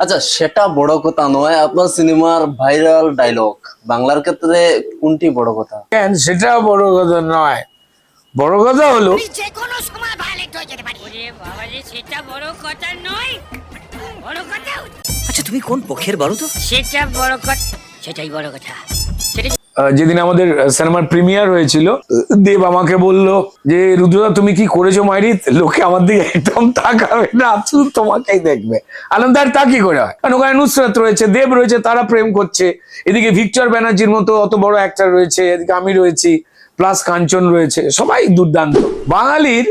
আচ্ছা সেটা বড় কথা নয় আপনার সিনেমার ভাইরাল ডায়লগ বাংলার ক্ষেত্রে কোনটি বড় কথা? কেন? সেটা বড় কথা নয়। বড় কথা হলো যে কোনো সময় ভায়োলেট হয়ে যেতে পারি। ওরে বাবা রে সেটা বড় কথা নয়। বড় কথা আচ্ছা তুমি কোন পক্ষের বলো তো? সেটা বড় কথা সেটাই বড় কথা। যেদিন আমাদের সিনেমার প্রিমিয়ার হয়েছিল, দেব আমাকে বলল যে, রুদ্রদা, তুমি কি করেছ মাইরি? লোকে আমার দিকে একদম তাকাবে না, শুধু তোমাকেই দেখবে। আনন্দ, আর তা কি করে হয়? কারণ ওখানে নুসরাত রয়েছে, দেব রয়েছে, তারা প্রেম করছে। এদিকে ভিক্টর ব্যানার্জির মতো অত বড় অ্যাক্টর রয়েছে, এদিকে আমি রয়েছি। প্লাস কাঞ্চন রয়েছে, সবাই দুর্দান্ত। বাঙালির,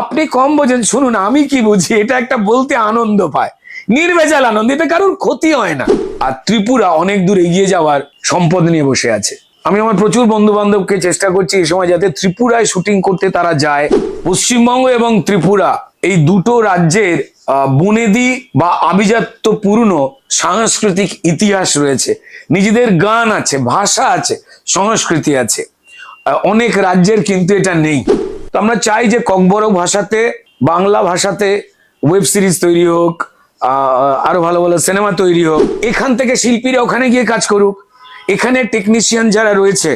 আপনি কম বোঝেন, শুনুন, আমি কি বুঝি, এটা একটা বলতে আনন্দ পায়। নির্ভেজাল আনন্দ, এটা কারোর ক্ষতি হয় না। আর ত্রিপুরা অনেক দূর এগিয়ে যাওয়ার সম্পদ নিয়ে বসে আছে। আমি আমার প্রচুর বন্ধু বান্ধবকে চেষ্টা করছি এই সময় যাতে ত্রিপুরায় শুটিং করতে তারা যায়। পশ্চিমবঙ্গ এবং ত্রিপুরা, এই দুটো রাজ্যের বুনেদি বা আভিজাত্য পূর্ণ সাংস্কৃতিক ইতিহাস রয়েছে। নিজেদের গান আছে, ভাষা আছে, সংস্কৃতি আছে। অনেক রাজ্যের কিন্তু এটা নেই। তো আমরা চাই যে ককবরক ভাষাতে, বাংলা ভাষাতে ওয়েব সিরিজ তৈরি হোক আরও ভালো ভালো সিনেমা তৈরি হোক, এখান থেকে শিল্পীরা ওখানে গিয়ে কাজ করুক। এখানে টেকনিশিয়ান যারা রয়েছে,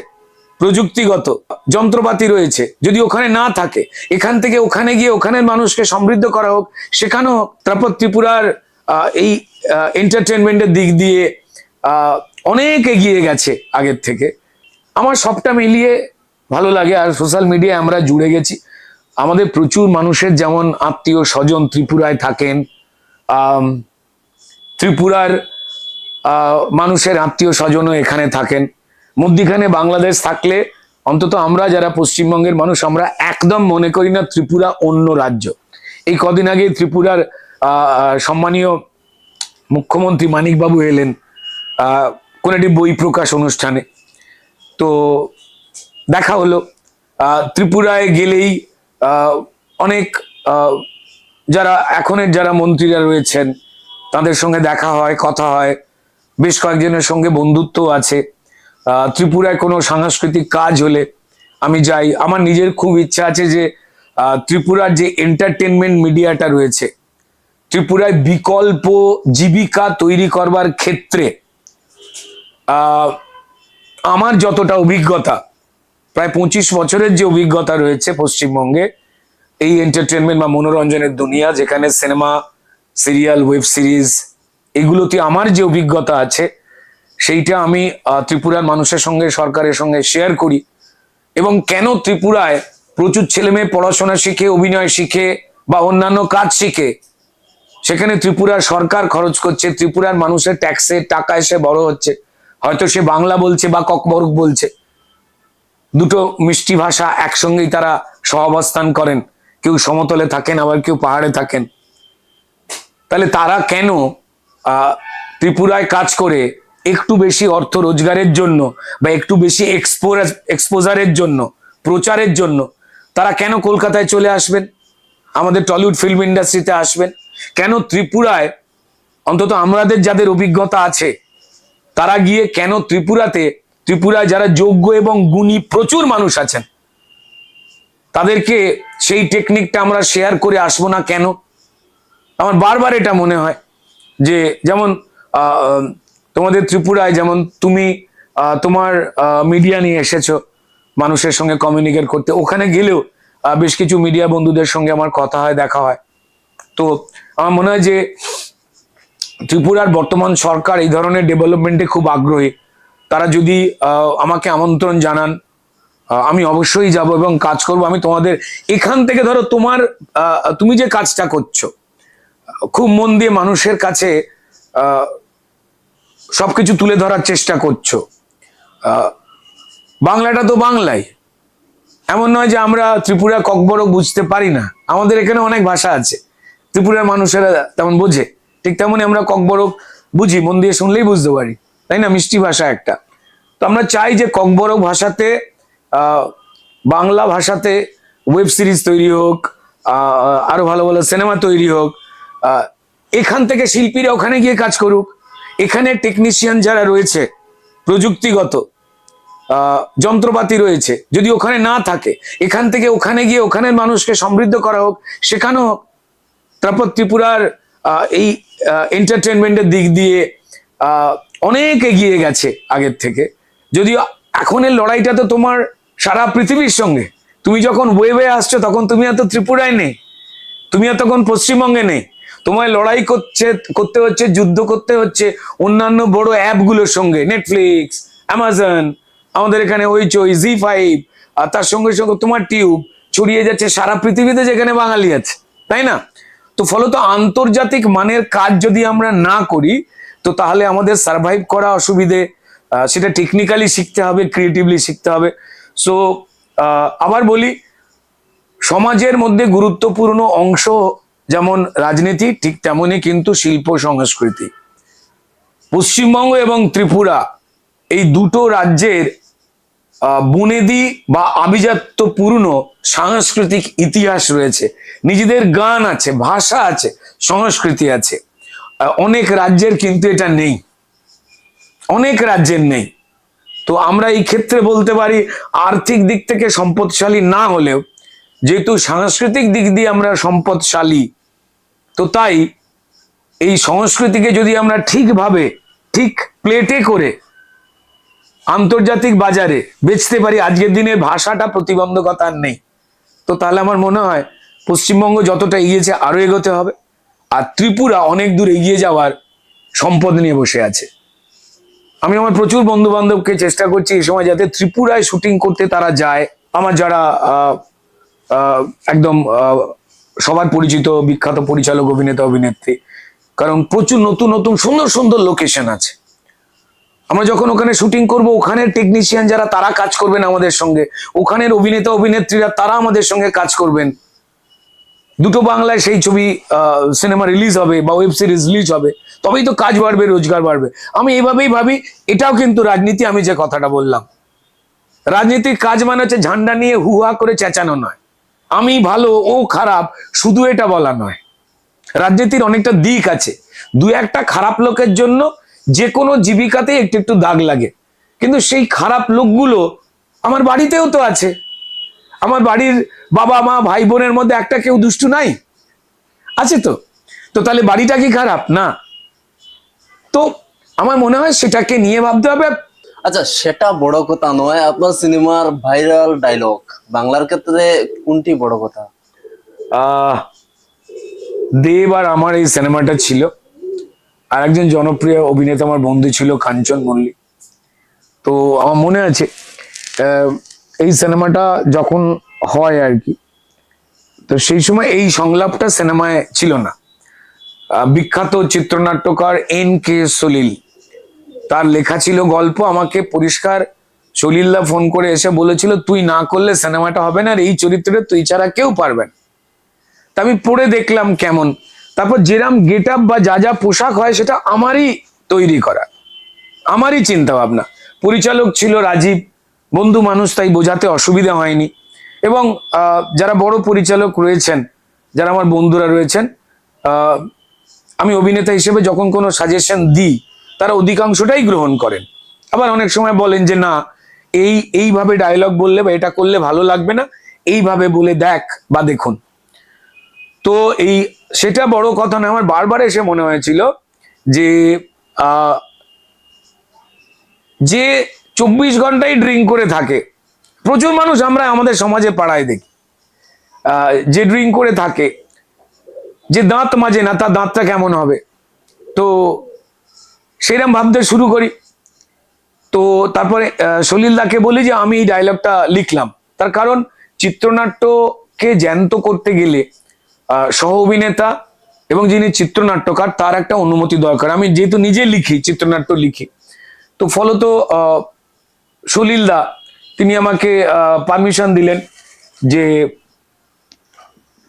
প্রযুক্তিগত যন্ত্রপাতি রয়েছে, যদি ওখানে না থাকে, এখান থেকে ওখানে গিয়ে ওখানের মানুষকে সমৃদ্ধ করা হোক হোক তারপর ত্রিপুরার এই এন্টারটেনমেন্টের দিক দিয়ে অনেক এগিয়ে গেছে আগের থেকে। আমার সবটা মিলিয়ে ভালো লাগে। আর সোশ্যাল মিডিয়ায় আমরা জুড়ে গেছি। আমাদের প্রচুর মানুষের যেমন আত্মীয় স্বজন ত্রিপুরায় থাকেন ত্রিপুরার মানুষের আত্মীয় স্বজনও এখানে থাকেন। মধ্যিখানে বাংলাদেশ থাকলে অন্তত আমরা যারা পশ্চিমবঙ্গের মানুষ, আমরা একদম মনে করি না ত্রিপুরা অন্য রাজ্য। এই কদিন আগে ত্রিপুরার সম্মানীয় মুখ্যমন্ত্রী মানিকবাবু এলেন কোন একটি বই প্রকাশ অনুষ্ঠানে। তো দেখা হলো। ত্রিপুরায় গেলেই অনেক যারা এখনের যারা মন্ত্রীরা রয়েছেন, তাদের সঙ্গে দেখা হয়, কথা হয়। বেশ কয়েকজনের সঙ্গে বন্ধুত্ব আছে। ত্রিপুরায় কোনো সাংস্কৃতিক কাজ হলে আমি যাই। আমার নিজের খুব ইচ্ছা আছে যে ত্রিপুরার যে এন্টারটেনমেন্ট মিডিয়াটা রয়েছে, ত্রিপুরায় বিকল্প জীবিকা তৈরি করবার ক্ষেত্রে আমার যতটা অভিজ্ঞতা প্রায় পঁচিশ বছরের যে অভিজ্ঞতা রয়েছে পশ্চিমবঙ্গে, এই এন্টারটেনমেন্ট বা মনোরঞ্জনের দুনিয়া, যেখানে সিনেমা সিরিয়াল ওয়েব সিরিজ এগুলোতে আমার যে অভিজ্ঞতা আছে, সেইটা আমি ত্রিপুরার মানুষের সঙ্গে, সরকারের সঙ্গে শেয়ার করি। এবং কেন ত্রিপুরায় প্রচুর ছেলে মেয়ে পড়াশোনা শিখে, অভিনয় শিখে বা অন্যান্য কাজ শিখে, সেখানে ত্রিপুরার সরকার খরচ করছে, ত্রিপুরার মানুষের ট্যাক্সে টাকা এসে বড় হচ্ছে। হয়তো সে বাংলা বলছে বা ককবরক বলছে। দুটো মিষ্টি ভাষা একসঙ্গেই তারা সহাবস্থান করেন। কেউ সমতলে থাকেন, আবার কেউ পাহাড়ে থাকেন। তাহলে তারা কেন ত্রিপুরায় কাজ করে একটু বেশি অর্থ রোজগারের জন্য বা একটু বেশি এক্সপোজারের জন্য, প্রচারের জন্য তারা কেন কলকাতায় চলে আসবেন? আমাদের টলিউড ফিল্ম ইন্ডাস্ট্রিতে আসবেন। কেন ত্রিপুরায়, অন্তত আমাদের যাদের অভিজ্ঞতা আছে, তারা গিয়ে কেন ত্রিপুরাতে ত্রিপুরায় যারা যোগ্য এবং গুণী প্রচুর মানুষ আছেন, তাদেরকে সেই টেকনিকটা আমরা শেয়ার করে আসব না কেন? আমার বারবার এটা মনে হয় যে যেমন তোমাদের ত্রিপুরায় যেমন তুমি তোমার মিডিয়া নিয়ে এসেছ মানুষের সঙ্গে কমিউনিকেট করতে। ওখানে গেলেও বেশ কিছু মিডিয়া বন্ধুদের সঙ্গে আমার কথা হয়, দেখা হয়। তো আমার মনে হয় যে ত্রিপুরার বর্তমান সরকার এই ধরনের ডেভেলপমেন্টে খুব আগ্রহী। তারা যদি আমাকে আমন্ত্রণ জানান আমি অবশ্যই যাব এবং কাজ করব। আমি তোমাদের এখান থেকে ধরো তোমার তুমি যে কাজটা করছ, খুব মন দিয়ে মানুষের কাছে সবকিছু তুলে ধরার চেষ্টা করছ। বাংলাটা তো বাংলাই এমন নয় যে আমরা ত্রিপুরা ককবরক বুঝতে পারি না। আমাদের এখানে অনেক ভাষা আছে। ত্রিপুরার মানুষেরা তেমন বোঝে। ঠিক তেমনই আমরা ককবরক বুঝি, মন দিয়ে শুনলেই বুঝতে পারি। তাই না? মিষ্টি ভাষা একটা। তো আমরা চাই যে ককবরক ভাষাতে বাংলা ভাষাতে ওয়েব সিরিজ তৈরি হোক আহ, আরও ভালো ভালো সিনেমা তৈরি হোক এখান থেকে শিল্পীরা ওখানে গিয়ে কাজ করুক। এখানে টেকনিশিয়ান যারা রয়েছে প্রযুক্তিগত যন্ত্রপাতি রয়েছে যদি ওখানে না থাকে এখান থেকে ওখানে গিয়ে ওখানের মানুষকে সমৃদ্ধ করা হোক শেখানো হোক। তারপর ত্রিপুরার এই এন্টারটেনমেন্টের দিক দিয়ে অনেক এগিয়ে গেছে আগের থেকে। যদিও এখনের লড়াইটা তো তোমার সারা পৃথিবীর সঙ্গে। তুমি যখন ওয়েবে আসছো, তখন তুমি এত ত্রিপুরায় নেই। তুমি আর তখন পশ্চিমবঙ্গে নেই। তোমায় লড়াই করছে, করতে হচ্ছে, যুদ্ধ করতে হচ্ছে অন্যান্য বড় অ্যাপগুলোর সঙ্গে। নেটফ্লিক্স অ্যামাজন আমাদের এখানে ওইচই জি ফাইভ আর তার সঙ্গে সঙ্গে তোমার টিউব ছড়িয়ে যাচ্ছে সারা পৃথিবীতে যেখানে বাঙালি আছে। তাই না? তো ফলত আন্তর্জাতিক মানের কাজ যদি আমরা না করি, তো তাহলে আমাদের সার্ভাইভ করা অসুবিধে। সেটা টেকনিক্যালি শিখতে হবে ক্রিয়েটিভলি শিখতে হবে। সো আবার বলি, সমাজের মধ্যে গুরুত্বপূর্ণ অংশ যেমন রাজনীতি, ঠিক তেমনই কিন্তু শিল্প সংস্কৃতি। পশ্চিমবঙ্গ এবং ত্রিপুরা এই দুটো রাজ্যের বুনেদি বা আভিজাত্যপূর্ণ সাংস্কৃতিক ইতিহাস রয়েছে। নিজেদের গান আছে, ভাষা আছে, সংস্কৃতি আছে। অনেক রাজ্যের কিন্তু এটা নেই। অনেক রাজ্যের নেই। তো আমরা এই ক্ষেত্রে বলতে পারি, আর্থিক দিক থেকে সম্পদশালী না হলেও, যেহেতু সাংস্কৃতিক দিক দিয়ে আমরা সম্পদশালী, তো তাই এই সংস্কৃতিকে যদি আমরা ঠিকভাবে, ঠিক প্লেটে করে আন্তর্জাতিক বাজারে বেচতে পারি, আজকের দিনে ভাষাটা প্রতিবন্ধকতা নেই। তো তাহলে আমার মনে হয়, পশ্চিমবঙ্গ যতটা এগিয়েছে আরও এগোতে হবে, আর ত্রিপুরা অনেক দূর এগিয়ে যাওয়ার সম্পদ নিয়ে বসে আছে। আমি আমার প্রচুর বন্ধু বান্ধবকে চেষ্টা করছি এই সময় যাতে ত্রিপুরায় শুটিং করতে তারা যায়। আমার যারা একদম সবার পরিচিত, বিখ্যাত পরিচালক, অভিনেতা, অভিনেত্রী, কারণ প্রচুর নতুন নতুন, সুন্দর সুন্দর লোকেশন আছে। আমরা যখন ওখানে শুটিং করব, ওখানের টেকনিশিয়ান যারা, তারা কাজ করবেন আমাদের সঙ্গে। ওখানের অভিনেতা, অভিনেত্রীরা, তারা আমাদের সঙ্গে কাজ করবেন। দুটো বাংলায় সেই ছবি সিনেমা রিলিজ হবে বা ওয়েব সিরিজ রিলিজ হবে, তবেই তো কাজ বাড়বে, রোজগার বাড়বে। আমি এইভাবেই ভাবি, এটাও কিন্তু রাজনীতি, আমি যে কথাটা বললাম। রাজনীতির কাজ মানে হচ্ছে ঝান্ডা নিয়ে হুহা করে চেঁচানো নয়। আমি ভালো, ও খারাপ, শুধু এটা বলা নয়। রাজনীতির অনেকটা দিক আছে। দু একটা খারাপ লোকের জন্য যে কোনো জীবিকাতে একটু একটু দাগ লাগে। কিন্তু সেই খারাপ লোকগুলো আমার বাড়িতেও তো আছে। আমার বাড়ির বাবা মা ভাই বোনের মধ্যে একটা কেউ দুষ্টু নাই? আছে তো? তো তাহলে বাড়িটা কি খারাপ? না। তো আমার মনে হয় সেটাকে নিয়ে ভাবতে হবে। আচ্ছা সেটা বড় কথা নয় আপনার সিনেমার ভাইরাল ডায়লগ বাংলার ক্ষেত্রে কোনটি বড় কথা? দেব আর আমার এই সিনেমাটা ছিল। আর একজন জনপ্রিয় অভিনেতা আমার বন্ধু ছিল কাঞ্চন মল্লিক। তো আমার মনে আছে এই সিনেমাটা যখন হয় আর কি, তো সেই সময় এই সংলাপটা সিনেমায় ছিল না। বিখ্যাত চিত্রনাট্যকার এন কে সলিল, তার লেখা ছিল গল্প, আমাকে পরিষ্কার সলিল্লা ফোন করে এসে বলেছিল, তুই না করলে সিনেমাটা হবে না আর এই চরিত্রে তুই ছাড়া কেউ পারবে না। তা আমি পড়ে দেখলাম কেমন। তারপর যেরাম গেট আপ বা যা যা পোশাক হয়, সেটা আমারই তৈরি করা। আমারই চিন্তা ভাবনা পরিচালক ছিল রাজীব বন্ধু মানুষ, তাই বোঝাতে অসুবিধা হয়নি। এবং যারা বড় পরিচালক রয়েছেন, যারা আমার বন্ধুরা রয়েছেন আমি অভিনেতা হিসেবে যখন কোনো সাজেশন দিই, তারা অধিকাংশটাই গ্রহণ করেন। আবার অনেক সময় বলেন যে, না, এই, এইভাবে ডায়লগ বললে বা এটা করলে ভালো লাগবে না, এইভাবে বলে দেখ বা দেখুন। তো এই, সেটা বড় কথা না আমার বারবার এসে মনে হয়েছিল যে যে চব্বিশ ঘন্টাই ড্রিঙ্ক করে থাকে। প্রচুর মানুষ আমরা আমাদের সমাজে পাড়ায় দেখি। যে ড্রিঙ্ক করে থাকে, যে দাঁত মাজে না, তার দাঁতটা কেমন হবে? তো সেরকম ভাবতে শুরু করি। তো তারপরে সলিলদাকে বলি যে, আমি এই ডায়লগটা লিখলাম। তার কারণ, চিত্রনাট্যকে জ্যান্ত করতে গেলে সহ অভিনেতা এবং যিনি চিত্রনাট্যকার, তার একটা অনুমতি দরকার। আমি যেহেতু নিজে লিখি, চিত্রনাট্য লিখি, তো ফলত সলিলদা তিনি আমাকে পারমিশন দিলেন যে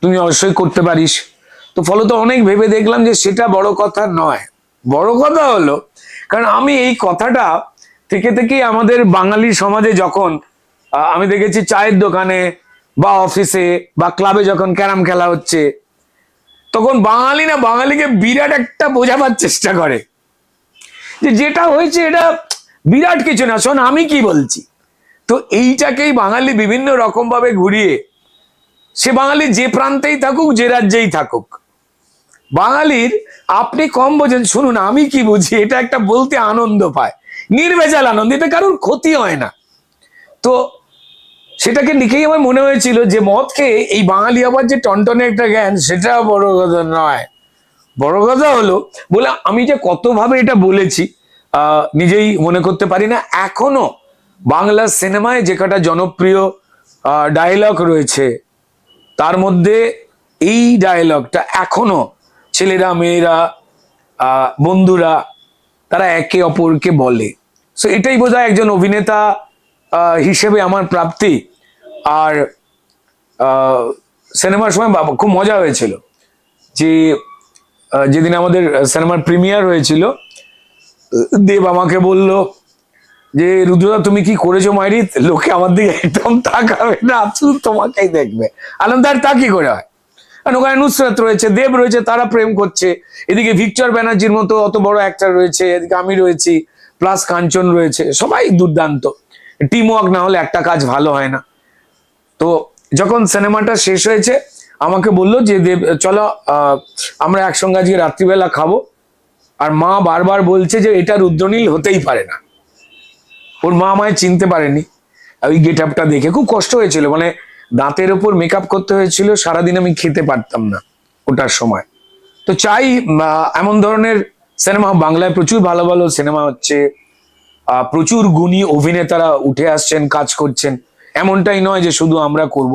তুমি অবশ্যই করতে পারিস। তো ফলত অনেক ভেবে দেখলাম যে সেটা বড় কথা নয়। বড় কথা হলো, কারণ আমি এই কথাটা থেকে থেকেই আমাদের বাঙালি সমাজে যখন আমি দেখেছি চায়ের দোকানে বা অফিসে বা ক্লাবে যখন ক্যারাম খেলা হচ্ছে, তখন বাঙালি না বাঙালিকে বিরাট একটা বোঝাবার চেষ্টা করে। যে যেটা হয়েছে এটা বিরাট কিছু না, শোন, আমি কি বলছি? তো এইটাকেই বাঙালি বিভিন্ন রকম ভাবে ঘুরিয়ে, সে বাঙালি যে প্রান্তেই থাকুক, যে রাজ্যেই থাকুক। বাঙালির, আপনি কম বোঝেন, শুনুন, আমি কি বুঝি, এটা একটা বলতে আনন্দ পায়। নির্ভেজাল আনন্দ, এটা কারোর ক্ষতি হয় না। তো সেটাকে লিখেই আমার মনে হয়েছিল যে মদ খেয়ে এই বাঙালি আবার যে টনটনে একটা জ্ঞান, সেটা বড় কথা নয়। বড় কথা হলো, বলে আমি যে কতভাবে এটা বলেছি নিজেই মনে করতে পারি না। এখনও বাংলা সিনেমায় যে কটা জনপ্রিয় ডায়লগ রয়েছে, তার মধ্যে এই ডায়লগটা এখনও ছেলেরা, মেয়েরা বন্ধুরা, তারা একে অপরকে বলে। সো এটাই বোধহয় একজন অভিনেতা হিসেবে আমার প্রাপ্তি। আর সিনেমার সময় বাবা খুব মজা হয়েছিল যে যেদিন আমাদের সিনেমার প্রিমিয়ার হয়েছিল দেব আমাকে বলল যে, রুদ্রদা, তুমি কি করেছ মাইরি? লোকে আমার দিকে একদম তাকাবে না, শুধু তোমাকেই দেখবে। আনন্দার তা কি করে হয়? ওখানে নুসরত রয়েছে, দেব রয়েছে, তারা প্রেম করছে। এদিকে ভিক্টর ব্যানার্জির মতো অত বড় অ্যাক্টর রয়েছে, এদিকে আমি রয়েছি প্লাস কাঞ্চন রয়েছে, সবাই দুর্দান্ত। টিম ওয়ার্ক না হলে একটা কাজ ভালো হয় না। তো যখন সিনেমাটা শেষ হয়েছে, আমাকে বলল যে, দেব, চলো আমরা একসঙ্গে আজকে রাত্রিবেলা খাব। আর মা বারবার বলছে যে এটা রুদ্রনীল হতেই পারে না। ওর মা আমায় চিনতে পারেনি। ওই গেট আপটা দেখে খুব কষ্ট হয়েছিল। মানে দাঁতের ওপর মেকআপ করতে হয়েছিল, সারাদিন আমি খেতে পারতাম না ওটার সময়। তো চাই এমন ধরনের সিনেমা বাংলায় প্রচুর ভালো ভালো সিনেমা হচ্ছে। প্রচুর গুণী অভিনেতারা উঠে আসছেন, কাজ করছেন। এমনটাই নয় যে শুধু আমরা করব।